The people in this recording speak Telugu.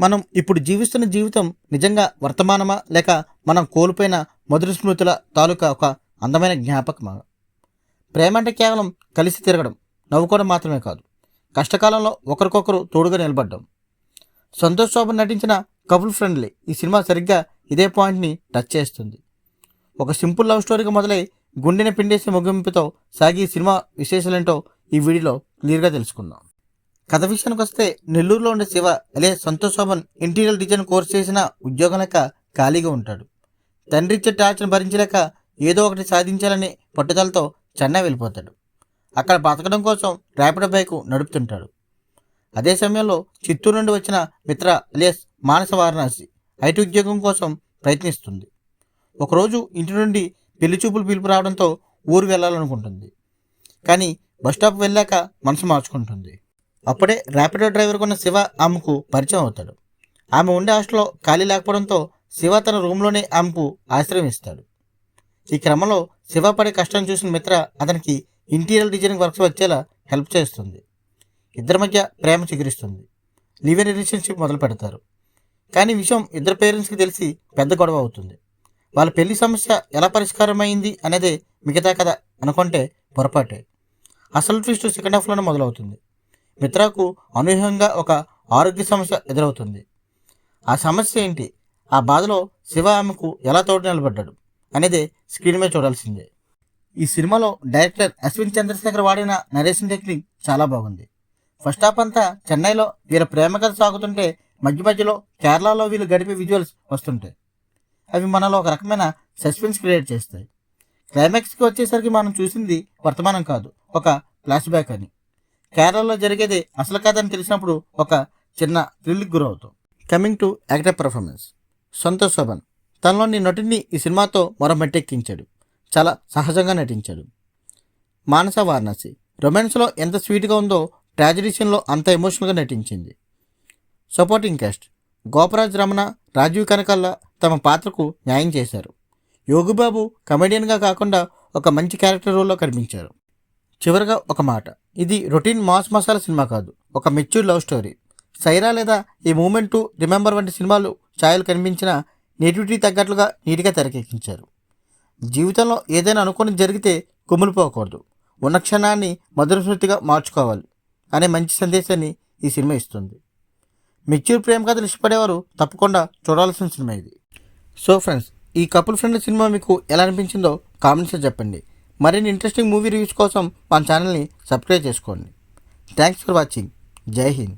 మనం ఇప్పుడు జీవిస్తున్న జీవితం నిజంగా వర్తమానమా? లేక మనం కోల్పోయిన మధుర స్మృతుల తాలూకా ఒక అందమైన జ్ఞాపకమా? ప్రేమ అంటే కేవలం కలిసి తిరగడం నవ్వుకోవడం మాత్రమే కాదు. కష్టకాలంలో ఒకరికొకరు తోడుగా నిలబడ్డం. సంతోష్ శోభన్ నటించిన కపుల్ ఫ్రెండ్లీ ఈ సినిమా సరిగ్గా ఇదే పాయింట్ని టచ్ చేస్తుంది. ఒక సింపుల్ లవ్ స్టోరీగా మొదలై గుండెని పిండేసే ముగింపుతో సాగి ఈ సినిమా విశేషాలేంటో ఈ వీడియోలో క్లియర్గా తెలుసుకుందాం. కథ విషయానికి వస్తే నెల్లూరులో ఉండే శివ అలే Santosh Sobhan interior design course చేసిన ఉద్యోగం లేక ఖాళీగా ఉంటాడు. తండ్రి ఇచ్చే టార్చర్ని భరించలేక ఏదో ఒకటి సాధించాలని పట్టుదలతో చెన్నై వెళ్ళిపోతాడు. అక్కడ బతకడం కోసం ర్యాపిడో బైక్ నడుపుతుంటాడు. అదే సమయంలో చిత్తూరు నుండి వచ్చిన మిత్ర అలియస్ మానస వారణాసి ఐటీ ఉద్యోగం కోసం ప్రయత్నిస్తుంది. ఒకరోజు ఇంటి నుండి పెళ్ళి చూపులు పిలుపు రావడంతో ఊరు వెళ్ళాలనుకుంటుంది. కానీ బస్ స్టాప్ వెళ్ళాక మనసు మార్చుకుంటుంది. అప్పుడే ర్యాపిడో డ్రైవర్ కొన్న శివ ఆమెకు పరిచయం అవుతాడు. ఆమె ఉండే హాస్టల్లో ఖాళీ లేకపోవడంతో శివ తన రూమ్లోనే ఆమెకు ఆశ్రయం ఇస్తాడు. ఈ క్రమంలో శివ పడే కష్టం చూసిన మిత్ర అతనికి ఇంటీరియర్ డిజైనింగ్ వర్క్స్ వచ్చేలా హెల్ప్ చేస్తుంది. ఇద్దరి మధ్య ప్రేమ చిగురిస్తుంది. లివ్ ఇన్ రిలేషన్షిప్ మొదలు పెడతారు. కానీ విషయం ఇద్దరు పేరెంట్స్కి తెలిసి పెద్ద గొడవ అవుతుంది. వాళ్ళ పెళ్ళి సమస్య ఎలా పరిష్కారమైంది అనేది అనేదే మిగతా కథ అనుకుంటే పొరపాటే. అసలు ట్విస్ట్ సెకండ్ హాఫ్లోనే మొదలవుతుంది. మిత్రకు అనూహ్యంగా ఒక ఆరోగ్య సమస్య ఎదురవుతుంది. ఆ సమస్య ఏంటి? ఆ బాధలో శివ ఆమెకు ఎలా తోడు నిలబడ్డాడు అనేది స్క్రీన్ మీద చూడాల్సిందే. ఈ సినిమాలో డైరెక్టర్ అశ్విన్ చంద్రశేఖర్ వాడిన నరేషన్ టెక్నిక్ చాలా బాగుంది. ఫస్ట్ హాఫ్ అంతా చెన్నైలో వీళ్ళ ప్రేమ కథ సాగుతుంటే మధ్య మధ్యలో కేరళలో వీళ్ళు గడిపే విజువల్స్ వస్తుంటాయి. అవి మనలో ఒక రకమైన సస్పెన్స్ క్రియేట్ చేస్తాయి. క్లైమాక్స్కి వచ్చేసరికి మనం చూసింది వర్తమానం కాదు ఒక ఫ్లాష్ బ్యాక్ అని. కేరళలో జరిగేది అసలు కథ అని తెలిసినప్పుడు ఒక చిన్న థ్రిల్కి గురవుతాం. Coming to actor performance Santosh Sobhan. తనలోని నటుడిని ఈ సినిమాతో మరో మెట్టెక్కించాడు. చాలా సహజంగా నటించాడు. మానస వారణాసి. రొమాన్స్లో ఎంత స్వీట్గా ఉందో ట్రాజడీ సీన్లో అంత ఎమోషనల్గా నటించింది. సపోర్టింగ్ క్యాస్ట్ గోపరాజ్ రమణ రాజీవ్ కనకల్ల తమ పాత్రకు న్యాయం చేశారు. యోగిబాబు కమెడియన్గా కాకుండా ఒక మంచి క్యారెక్టర్ రోల్లో కనిపించారు. చివరగా ఒక మాట. ఇది రొటీన్ మాస్ మసాలా సినిమా కాదు. ఒక మెచ్యూర్ లవ్ స్టోరీ. సైరా లేదా ఈ మూమెంట్ టు రిమెంబర్ వంటి సినిమాలు ఛాయలు కనిపించిన నేటివిటీ తగ్గట్లుగా నీట్గా తెరకెక్కించారు. జీవితంలో ఏదైనా అనుకుని జరిగితే కుమిలిపోకూడదు ఉన్న క్షణాన్ని మధుర స్మృతిగా మార్చుకోవాలి. అనే మంచి సందేశాన్ని ఈ సినిమా ఇస్తుంది. మెచ్యూర్ ప్రేమ కథలు ఇష్టపడేవారు తప్పకుండా చూడాల్సిన సినిమా ఇది. సో ఫ్రెండ్స్ ఈ కపుల్ ఫ్రెండ్ సినిమా మీకు ఎలా అనిపించిందో కామెంట్స్లో చెప్పండి. మరిన్ని ఇంట్రెస్టింగ్ మూవీ రివ్యూస్ కోసం మన ఛానల్ని సబ్స్క్రైబ్ చేసుకోండి. థ్యాంక్స్ ఫర్ వాచింగ్ జై హింద్